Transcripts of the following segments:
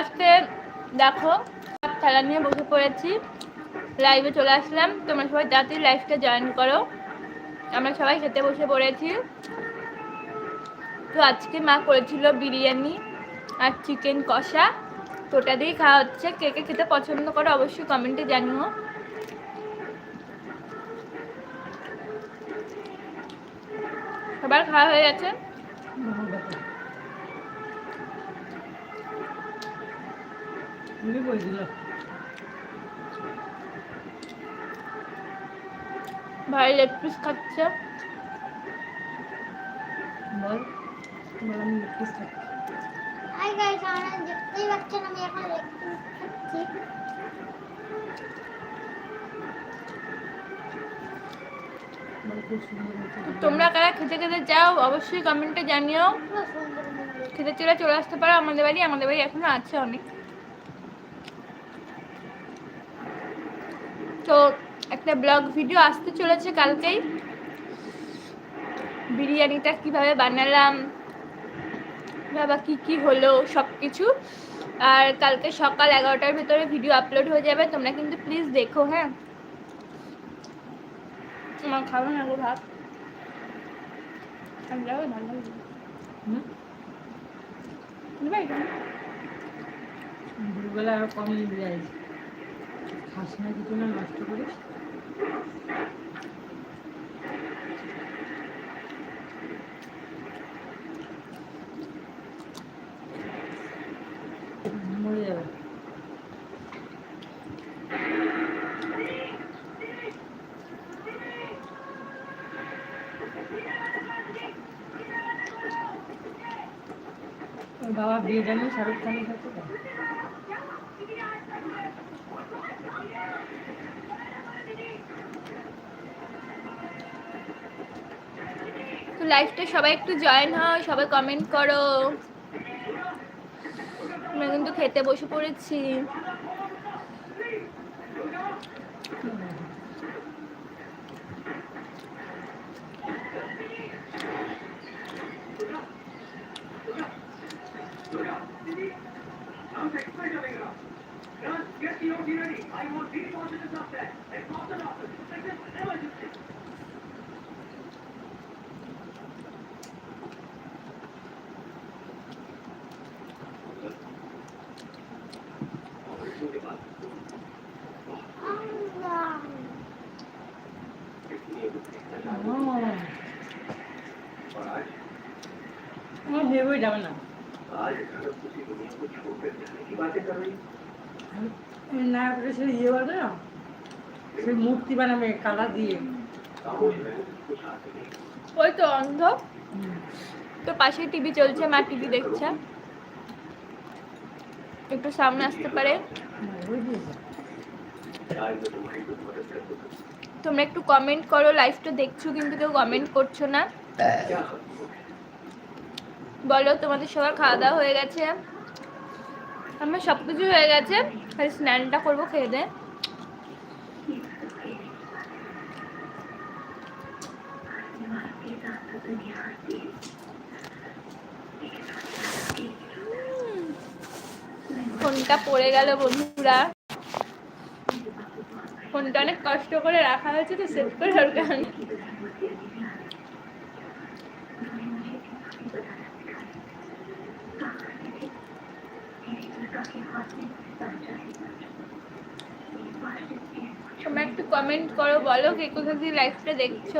আস্তে দেখো, খেলা নিয়ে বসে পড়েছি। লাইভে চলে আসলাম। তোমরা সবাই তাড়াতাড়ি লাইভটা জয়েন করো। আমরা সবাই খেতে বসে পড়েছি। তো আজকে মা করেছিল বিরিয়ানি আর চিকেন কষা। তো ওটা দিয়েই খাওয়া হচ্ছে। কে কে খেতে পছন্দ করো অবশ্যই কমেন্টে জানিও। সবার খাওয়া হয়ে গেছে তুমি বই দিল ভাই লেগ পিস খাচ্ছে। বল হাই গাইস দেখতেই পাচ্ছেন আমি এখন লেগ তোমরা কারা খেতে খেতে যাও অবশ্যই কমেন্টে জানিও। খেতে চলে চলে আসতে পারো আমাদের বাড়ি আমাদের বাড়ি এখনও আছে অনেক। তো একটা ব্লগ ভিডিও আসতে চলেছে কালকেই। বিরিয়ানিটা কীভাবে বানালাম বাবা কি কি হলো সব কিছু আর কালকে সকাল এগারোটার ভিতরে ভিডিও আপলোড হয়ে যাবে তোমরা কিন্তু প্লিজ দেখো হ্যাঁ। আমার খাব না গো ভাত? ভালো লাগবে? দুবেলা আরও নিয়ে যাই খাস না কিছু না নষ্ট করিস? মরে যাবে। বাবা বিয়ে জানি শাহরুখ খানের সাথে লাইভটা সবাই একটু জয়েন হয় সবাই কমেন্ট করো। আমরা কিন্তু খেতে বসে পড়েছি আল্লাহ আমার ভেবেই যাবে না। না সে ইয়ে বানাবে না? সে মূর্তি বানাবে কালা দিয়ে। ওই তো অন্ধ। তো পাশে টিভি চলছে মা টিভি দেখছে। একটু সামনে আসতে পারে। তোমরা একটু কমেন্ট করো লাইভটা দেখছ কিন্তু কেউ কমেন্ট করছ না। বলো, তোমাদের সবার খাওয়া দাওয়া হয়ে গেছে? আমার সব কিছু হয়ে গেছে। খালি স্নানটা করব, খেয়ে দে। ফোনটা পড়ে গেল বন্ধুরা। ফোনটা অনেক কষ্ট করে রাখা হয়েছে, তো সেট করে দরকার। তোমরা একটু কমেন্ট করো বলো কে কোথা থেকে লাইফটা দেখছ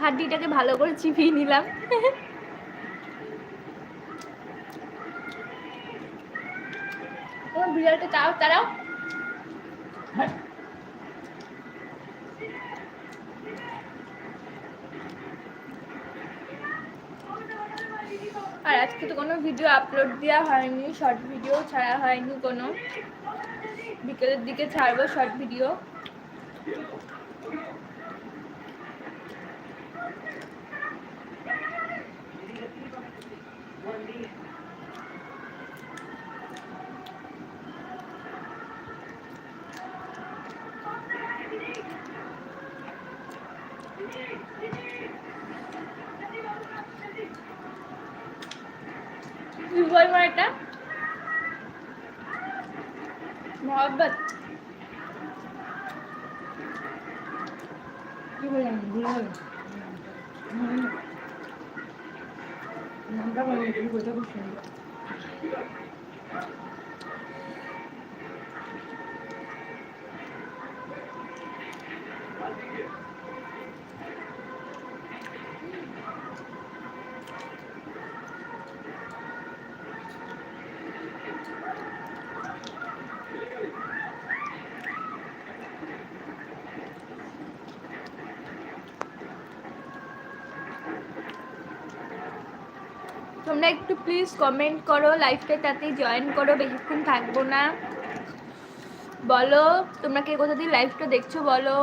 হাড্ডিটাকে ভালো করে চিপিয়ে নিলাম। বিড়ালটা তাও তারাও আর আজকে তো কোনো ভিডিও আপলোড দেওয়া হয়নি শর্ট ভিডিও ছাড়া হয়নি কোনো। বিকেলের দিকে ছাড়বো শর্ট ভিডিও তুই বল মা এটা মোহব্বত কি বললাম ভুলে গেল নামটা বলে কি বইটা খুব সুন্দর তোমরা একটু প্লিজ কমেন্ট করো লাইফটা তাতে জয়েন করো, বেশিক্ষণ থাকব না। বলো, তোমরা কে কোথা দিয়ে লাইভটা দেখছ, বলো।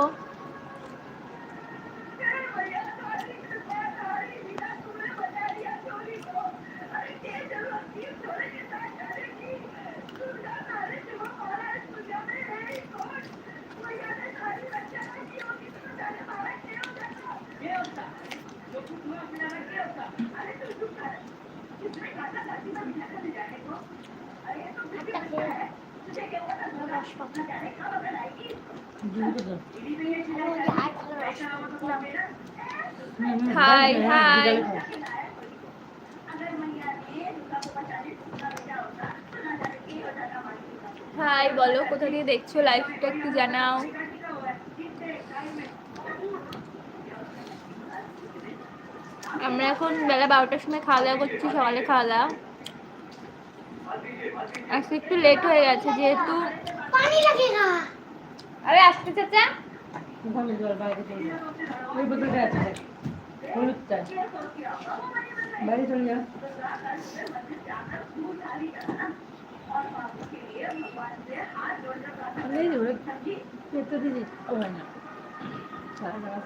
দুটো তো Hi, hi. হাই বলো কোথা দিয়ে দেখছ লাইভটা একটু জানাও আমরা এখন বেলা বারোটার সময় খাওয়া দাওয়া করছি সকালে খাওয়া দাওয়া আজকে একটু লেট হয়ে গেছে যেহেতু আরে আসতে চাচা। ওরা কেটে দিয়েছি ও না। সারা রাত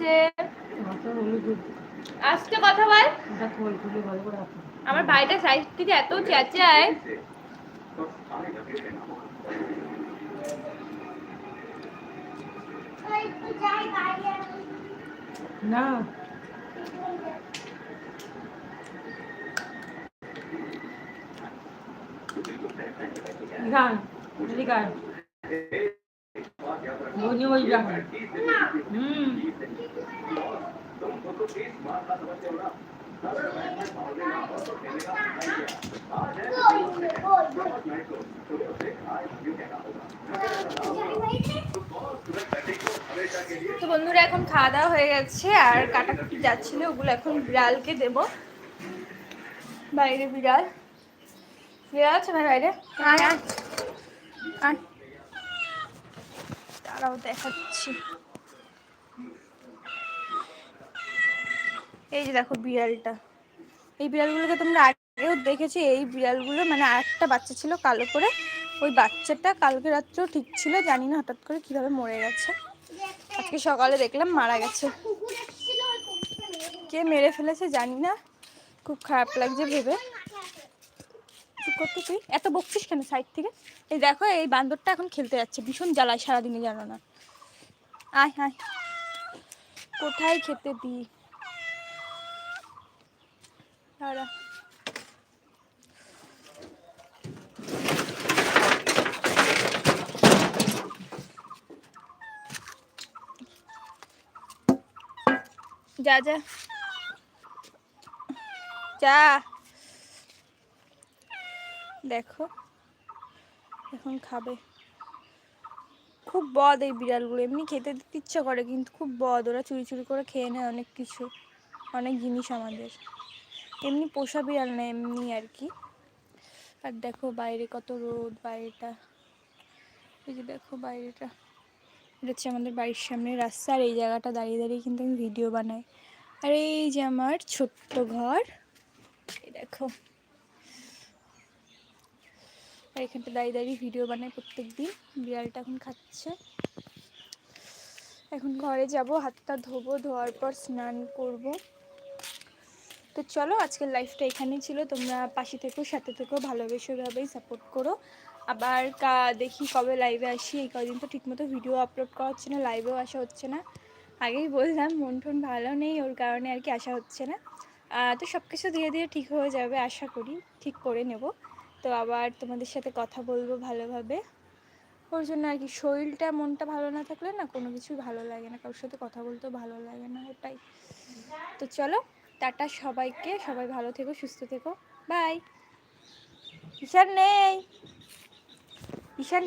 হলুদ। আজকে কথা বল। আমার ভাইটা সাইড থেকে এত চেঁচায়। না। গান গান। তো বন্ধুরা এখন খাওয়া দাওয়া হয়ে গেছে আর কাটাকুটি যাচ্ছিল ওগুলো এখন বিড়ালকে দেব। বাইরে বিড়াল। বিড়াল আছে না বাইরে? আয় আয় তারাও দেখাচ্ছি। এই যে দেখো বিড়ালটা। এই বিড়ালগুলোকে তোমরা আগেও দেখেছি, এই বিড়ালগুলো মানে আরেকটা বাচ্চা ছিল কালো করে। ওই বাচ্চাটা কালকে রাত্রেও ঠিক ছিল, জানি না হঠাৎ করে কীভাবে মরে গেছে। আজকে সকালে দেখলাম মারা গেছে। কে মেরে ফেলেছে জানি না, খুব খারাপ লাগছে ভেবে। করতে তুই। এত বকছিস কেন সাইড থেকে? এই দেখো, এই বান্দরটা এখন খেলতে যাচ্ছে। ভীষণ জ্বালায় সারাদিনে, জানো না। আয় আয়। কোথায় খেতে দাঁড়া। যা যা। যা। দেখো। এখন খাবে। খুব বদ এই বিড়ালগুলো। এমনি খেতে দিতে ইচ্ছা করে, কিন্তু খুব বদ। ওরা চুরি চুরি করে খেয়ে নেয় অনেক কিছু, অনেক জিনিস আমাদের। এমনি পোষা বিড়াল না, এমনি আর কি। আর দেখো বাইরে কত রোদ, বাইরেটা। এই যে দেখো বাইরেটা। এটা হচ্ছে আমাদের বাড়ির সামনে রাস্তা। আর এই জায়গাটা দাঁড়িয়ে দাঁড়িয়ে কিন্তু আমি ভিডিও বানাই। আর এই যে আমার ছোট্ট ঘর, এই দেখো। আর এখানটা দাঁড়িয়ে দাঁড়িয়ে ভিডিও বানাই প্রত্যেক দিন বিড়ালটা এখন খাচ্ছে। এখন ঘরে যাব, হাতটা ধোবো, ধোয়ার পর স্নান করব। তো চলো, আজকের লাইফটা এখানেই ছিল। তোমরা পাশে থেকো, সাথে থেকো, ভালোবেসে ভাবেই সাপোর্ট করো। আবার কা, দেখি কবে লাইভে আসি। এই কদিন তো ঠিকমতো ভিডিও আপলোড করা হচ্ছে না লাইভেও আসা হচ্ছে না। আগেই বললাম মন টন ভালো নেই, ওর কারণে আর কি আসা হচ্ছে না। তো সব কিছু ধীরে ধীরে ঠিক হয়ে যাবে, আশা করি। ঠিক করে নেব। তো আবার তোমাদের সাথে কথা বলব ভালোভাবে। ওর জন্য আর কি শরীরটা মনটা ভালো না থাকলে না কোনো কিছুই ভালো লাগে না, কারোর সাথে কথা বলতেও ভালো লাগে না ওটাই। তো চলো, টাটা সবাইকে, সবাই ভালো থেকো, সুস্থ থেকো। বাই। ঈশান নেই। ঈশান